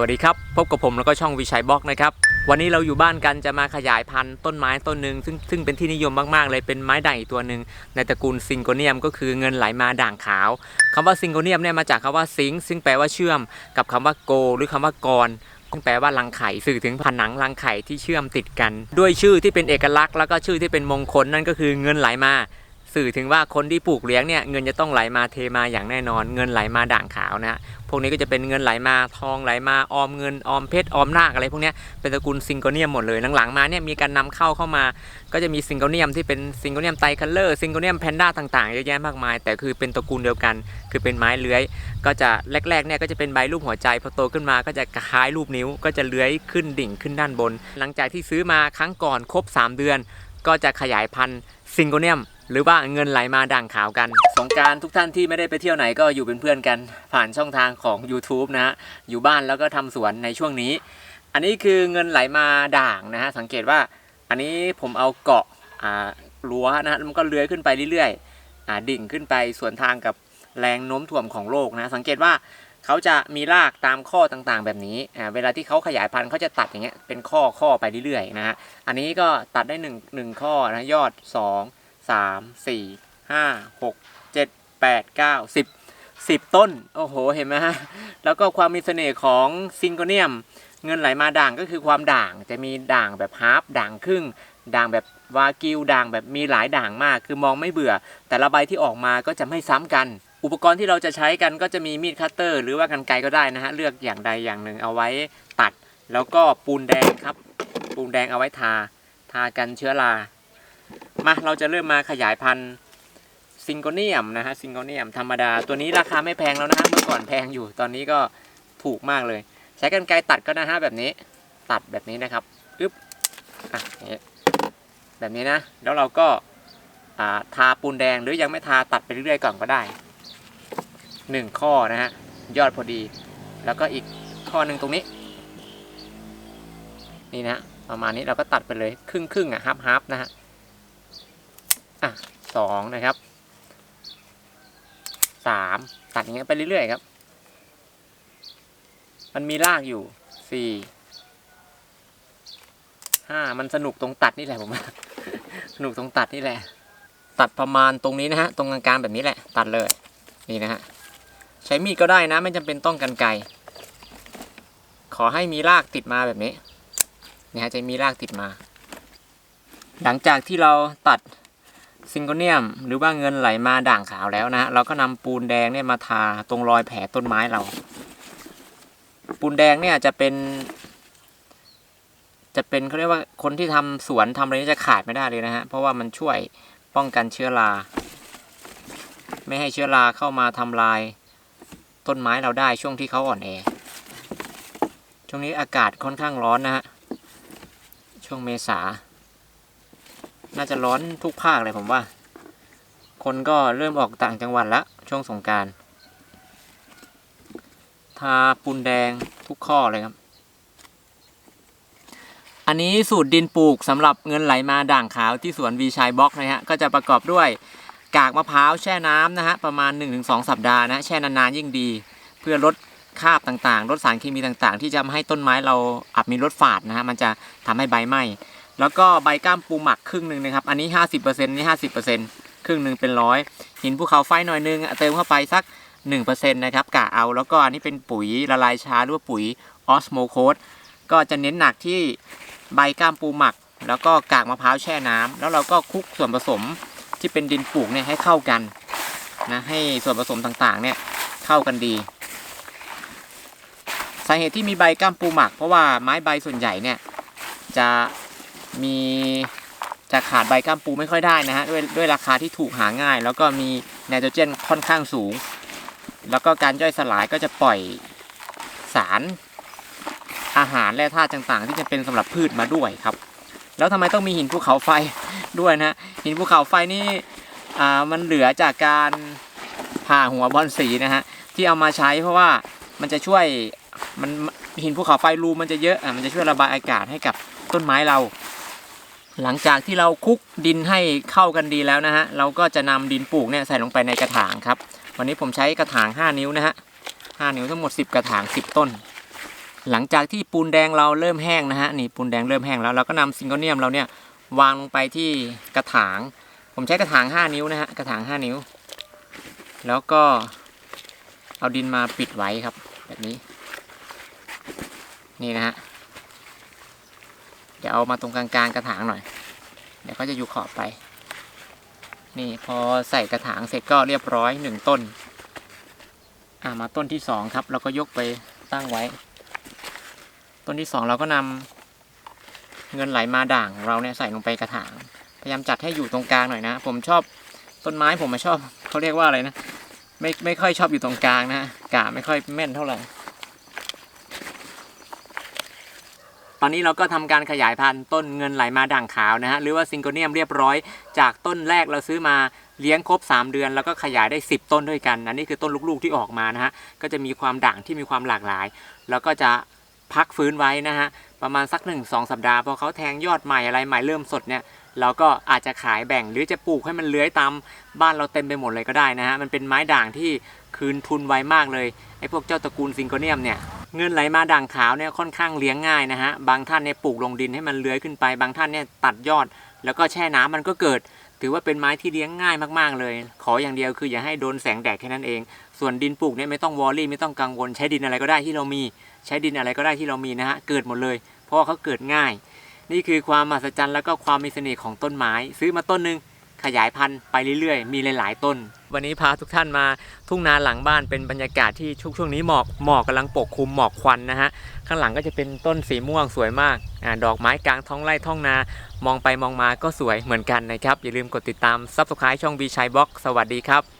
วัสดีครับ พบกับผมแล้วก็ช่องวิชัยบล็อกนะครับ วันนี้เราอยู่บ้านกันจะมาขยายพันธุ์ต้นไม้ต้นหนึ่งซึ่งซึ่งเป็นที่นิยมมากๆ เลยเป็นไม้ด่างอีกตัวหนึ่งในตระกูลซิงโกเนียมก็คือเงินไหลมาด่างขาวคำว่าซิงโกเนียมเนี่ยมาจากคำว่าซิงซึ่งแปลว่าเชื่อม กับคำว่าโก หรือคำว่ากรซึ่งแปลว่ารังไข่สื่อถึงผนังรังไข่ที่เชื่อมติดกัน ด้วยชื่อที่เป็นเอกลักษณ์แล้วก็ชื่อที่เป็นมงคลนั่นก็คือเงินไหลมา สื่อถึงว่าคนที่ปลูกเลี้ยงเนี่ยเงินจะต้องไหลมาเทมาอย่างแน่นอน เงินไหลมาด่างขาวนะฮะพวกนี้ก็จะเป็นเงินไหลมาทองไหลมาออมเงินออมเพชรออมนาคอะไรพวกนี้เป็นตระกูลซิงโกเนียมหมดเลยหลังๆมาเนี่ยมีการนำเข้าเข้ามา ก็จะมีซิงโกเนียมที่เป็นซิงโกเนียมไตคัลเลอร์ซิงโกเนียมแพนด้าต่างๆเยอะแยะมากมาย แต่คือเป็นตระกูลเดียวกัน คือเป็นไม้เลื้อย ก็จะแรกๆเนี่ยก็จะเป็นใบรูปหัวใจพอโตขึ้นมาก็จะคล้ายรูปนิ้ว ก็จะเลื้อยขึ้นดิ่งขึ้นด้านบน หลังจากที่ซื้อมาครั้งก่อนครบ 3 เดือน ก็จะขยายพันธุ์ซิงโกเนียม หรือว่าเงินไหลมาด่างขาวกัน สงการทุกท่านที่ไม่ได้ไปเที่ยวไหนก็อยู่เป็นเพื่อนกัน ผ่านช่องทางของ YouTube นะฮะอยู่บ้านแล้วก็ทำสวนในช่วงนี้ อันนี้คือเงินไหลมาด่างนะฮะสังเกตว่าอันนี้ผมเอาเกาะอ่ารั้วนะฮะมันก็เลื้อยขึ้นไปเรื่อยๆอ่าดิ่งขึ้นไปสวนทางกับแรงโน้มถ่วงของโลกนะสังเกตว่าเขาจะมีรากตามข้อต่างๆ แบบนี้อ่าเวลาที่เขาขยายพันธุ์เขาจะตัดอย่างเงี้ยเป็นข้อข้อไปเรื่อยๆนะฮะอันนี้ก็ตัดได้หนึ่งหนึ่งข้อนะยอดสอง สามสี่ห้าหกเจ็ดแปดเก้าสิบสิบต้น โอ้โห เห็นไหมฮะ แล้วก็ความมีเสน่ห์ของซิงโกเนียม เงินไหลมาด่างก็คือความด่าง จะมีด่างแบบฮาร์ปด่างครึ่ง ด่างแบบวากิว ด่างแบบมีหลายด่างมาก คือมองไม่เบื่อ แต่ละใบที่ออกมาก็จะไม่ซ้ำกัน อุปกรณ์ที่เราจะใช้กันก็จะมีมีดคัตเตอร์ หรือว่ากันไกรก็ได้นะฮะ เลือกอย่างใดอย่างหนึ่งเอาไว้ตัด แล้วก็ปูนแดงครับ ปูนแดงเอาไว้ทา ทากันเชื้อรา มาเราจะเริ่มมาขยายพันธุ์ซิงโกเนียมนะฮะซิงโกเนียมธรรมดาตัวนี้ราคาไม่แพงแล้วนะฮะเมื่อก่อนแพงอยู่ตอนนี้ก็ถูกมากเลย ใช้กันไกรตัดก็นะฮะแบบนี้ตัดแบบนี้นะครับอึ๊บอะแบบนี้นะแล้วเราก็าทาปูนแดงหรือยังไม่ทาตัดไปเรื่อยๆก่อนก็ได้หนึ่งข้อนะฮะยอดพอดี แล้วก็อีกข้อหนึ่งตรงนี้ นี่นะประมาณนี้เราก็ตัดไปเลยครึ่งครึ่งๆอะฮับฮับนะฮะ สองนะครับสามตัดอย่างเงี้ยไปเรื่อยๆครับ มันมีรากอยู่สี่ห้ามันสนุกตรงตัดนี่แหละผมสนุกตรงตัดนี่แหละ ตัดประมาณตรงนี้นะฮะ ตรงกลางๆแบบนี้แหละ ตัดเลย นี่นะฮะ ใช้มีดก็ได้นะ ไม่จำเป็นต้องกันไกรขอให้มีรากติดมาแบบนี้นี่ฮะจะมีรากติดมา หลังจากที่เราตัด ซิงโกเนียม หรือว่าเงินไหลมาด่างขาวแล้วนะฮะเราก็นำปูนแดงเนี่ยมาทาตรงรอยแผลต้นไม้เรา ปูนแดงเนี่ยจะเป็น จะเป็นเขาเรียกว่าคนที่ทำสวนทำอะไรนี่จะขาดไม่ได้เลยนะฮะเพราะว่ามันช่วยป้องกันเชื้อรา ไม่ให้เชื้อราเข้ามาทำลายต้นไม้เราได้ช่วงที่เขาอ่อนแอช่วงนี้อากาศค่อนข้างร้อนนะฮะช่วงเมษา น่าจะร้อนทุกภาคเลยผมว่า คนก็เริ่มออกต่างจังหวัดละช่วงสงการทาปูนแดงทุกข้อเลยครับ อันนี้สูตรดินปลูกสำหรับเงินไหลมาด่างขาวที่สวนวีชัยบล็อกนะฮะ ก็จะประกอบด้วยกากมะพร้าวแช่น้ำนะฮะ ประมาณ 1-2 สัปดาห์นะแช่นานๆยิ่งดี เพื่อลดคราบต่างๆ ลดสารเคมีต่างๆ ที่จะทำให้ต้นไม้เราอับมีรสฝาดนะฮะ มันจะทำให้ใบไหม้ แล้วก็ใบก้ามปูหมักครึ่งหนึ่งนะครับ อันนี้ 50%นี่50%ครึ่งหนึ่งเป็นร้อยหินภูเขาไฟหน่อยนึงเติมเข้าไปสัก 1%นะครับกะเอา แล้วก็อันนี้เป็นปุ๋ยละลายช้าหรือว่าปุ๋ยออสโมโคสก็จะเน้นหนักที่ใบก้ามปูหมัก แล้วก็กากมะพร้าวแช่น้ำแล้วเราก็คลุกส่วนผสมที่เป็นดินปลูกเนี่ยให้เข้ากันนะให้ส่วนผสมต่างๆเนี่ยเข้ากันดี สาเหตุที่มีใบก้ามปูหมัก เพราะว่าไม้ใบส่วนใหญ่เนี่ยจะ มีจะขาดใบก้ามปูไม่ค่อยได้นะฮะด้วยด้วยราคาที่ถูกหาง่าย แล้วก็มีไนโตรเจนค่อนข้างสูง แล้วก็การย่อยสลายก็จะปล่อยสารอาหารและธาตุต่างๆ ที่จะเป็นสำหรับพืชมาด้วยครับ แล้วทำไมต้องมีหินภูเขาไฟด้วยนะฮะหินภูเขาไฟนี่อ่ามันเหลือจากการผ่าหัวบอลสีนะฮะที่เอามาใช้เพราะว่ามันจะช่วยมันหินภูเขาไฟรูมันจะเยอะอะมันจะช่วยระบายอากาศให้กับต้นไม้เรา หลังจากที่เราคลุกดินให้เข้ากันดีแล้วนะฮะเราก็จะนำดินปลูกเนี่ยใส่ลงไปในกระถางครับ วันนี้ผมใช้กระถาง 5 นิ้วนะฮะ5นิ้วทั้งหมด 10 กระถาง 10 ต้น หลังจากที่ปูนแดงเราเริ่มแห้งนะฮะนี่ปูนแดงเริ่มแห้งแล้วเราก็นำซิงโกเนียมเราเนี่ยวางลงไปที่กระถาง ผมใช้กระถาง 5 นิ้วนะฮะกระถาง 5 นิ้ว แล้วก็เอาดินมาปิดไว้ครับ แบบนี้ นี่นะฮะ เดี๋ยวเอามาตรงกลางๆกระถางหน่อย เดี๋ยวก็จะอยู่ขอบไป นี่พอใส่กระถางเสร็จก็เรียบร้อยหนึ่งต้น อ่ามาต้นที่สองครับ เราก็ยกไปตั้งไว้ ต้นที่สองเราก็นำเงินไหลมาด่างของเราเนี่ยใส่ลงไปกระถาง พยายามจัดให้อยู่ตรงกลางหน่อยนะ ผมชอบต้นไม้ผมไมาชอบเขาเรียกว่าอะไรนะ ไม่ไม่ค่อยชอบอยู่ตรงกลางนะกะไม่ค่อยแม่นเท่าไหร่ ตอนนี้เราก็ทำการขยายพันธุ์ต้นเงินไหลมาด่างขาวนะฮะหรือว่าซิงโกเนียมเรียบร้อยจากต้นแรกเราซื้อมาเลี้ยงครบ 3 เดือน แล้วก็ขยายได้ 10 ต้นด้วยกันอันนี้คือต้นลูกๆที่ออกมานะฮะก็จะมีความด่างที่มีความหลากหลาย แล้วก็จะพักฟื้นไว้นะฮะประมาณสัก 1 2 สัปดาห์พอเขาแทงยอดใหม่อะไรใหม่เริ่มสดเนี่ยเราก็อาจจะขายแบ่งหรือจะปลูกให้มันเลื้อยตามบ้านเราเต็มไปหมดเลยก็ได้นะฮะมันเป็นไม้ด่างที่คืนทุนไวมากเลยไอ้พวกเจ้าตระกูลซิงโกเนียมเนี่ย เงินไหลมาด่างขาวเนี่ยค่อนข้างเลี้ยงง่ายนะฮะบางท่านเนี่ยปลูกลงดินให้มันเลื้อยขึ้นไป บางท่านเนี่ยตัดยอด แล้วก็แช่น้ำมันก็เกิด ถือว่าเป็นไม้ที่เลี้ยงง่ายมากๆเลย ขออย่างเดียวคืออย่าให้โดนแสงแดดแค่นั้นเอง ส่วนดินปลูกเนี่ยไม่ต้องวอรี่ไม่ต้องกังวล ใช้ดินอะไรก็ได้ที่เรามี ใช้ดินอะไรก็ได้ที่เรามีนะฮะเกิดหมดเลย เพราะว่าเขาเกิดง่าย นี่คือความมหัศจรรย์แล้วก็ความมีเสน่ห์ของต้นไม้ ซื้อมาต้นหนึ่ง ขยายพันธุ์ไปเรื่อยๆ มีหลายๆต้น วันนี้พาทุกท่านมาทุ่งนาหลังบ้านเป็นบรรยากาศที่ช่วงช่วงนี้หมอกหมอกกำลังปกคลุมหมอกควันนะฮะข้างหลังก็จะเป็นต้นสีม่วงสวยมากอาดอกไม้กลางท้องไร่ท้องนา มองไปมองมาก็สวยเหมือนกันนะครับอย่าลืมกดติดตาม Subscribe ช่อง B ชัยบล็อกสวัสดีครับ